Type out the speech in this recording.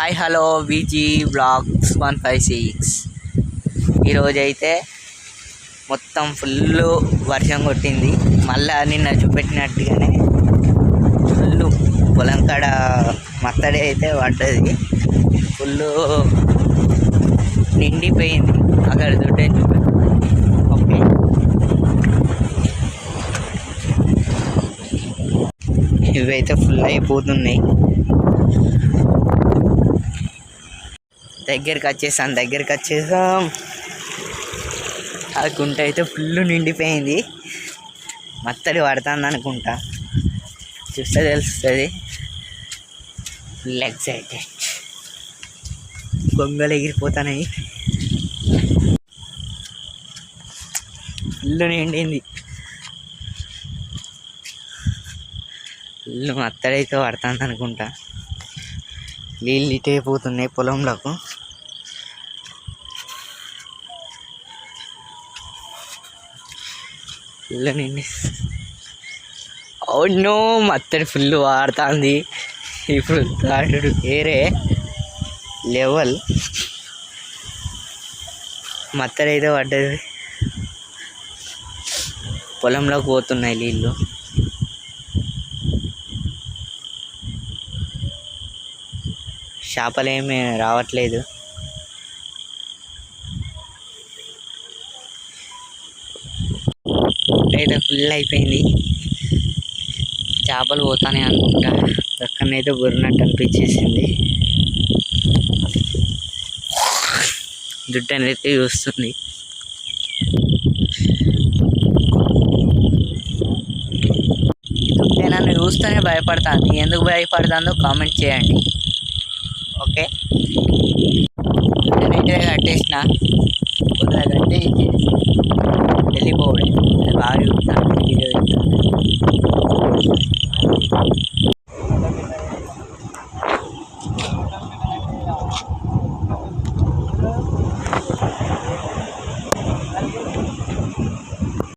Hi hello Viji blogs one five six ఈరోజైతే మొత్తం full వర్షం కొట్టింది. మళ్ళా నిన్న చూపెట్టినట్టుగానే ఫుల్ పొలం కాడ మత్తడి అయితే పడ్డది. ఫుల్ నిండిపోయింది. అక్కడ దుడ్డే చూపె ఓకే. ఇవైతే ఫుల్ అయిపోతున్నాయి. దగ్గరికి వచ్చేసాం దగ్గరికి వచ్చేసాం ఆ గుంట అయితే ఫుల్ నిండిపోయింది. మత్తడి పడుతుంది అనుకుంటా చూస్తే తెలుస్తుంది. ఫుల్ ఎక్సైటెడ్ గొంగలు ఎగిరిపోతున్నాయి. ఫుల్ నిండింది. ఫుల్ మత్తడైతే పడుతుంది అనుకుంటా నీళ్ళు ఇటే పోతున్నాయి పొలంలోకి. ఫుల్ నిండి అవును మత్తడి ఫుల్ వాడుతుంది. ఇప్పుడు తాడు వేరే లెవెల్ మత్తడి అయితే పడ్డది. పొలంలోకి పోతున్నాయి నీళ్ళు. చేపలు రావట్లేదు. అయితే ఫుల్ అయిపోయింది. చేపలు పోతానే అనుకుంటా. పక్కనైతే బుర్రనట్టు అనిపించేసింది. జుట్టు అనేది చూస్తుంది. జుట్టే నన్ను చూస్తేనే భయపడతాను ఎందుకు భయపడతానో కామెంట్ చేయండి. ఓకే నేనైతే కట్టేసిన. కొద్దిగా కట్టేసి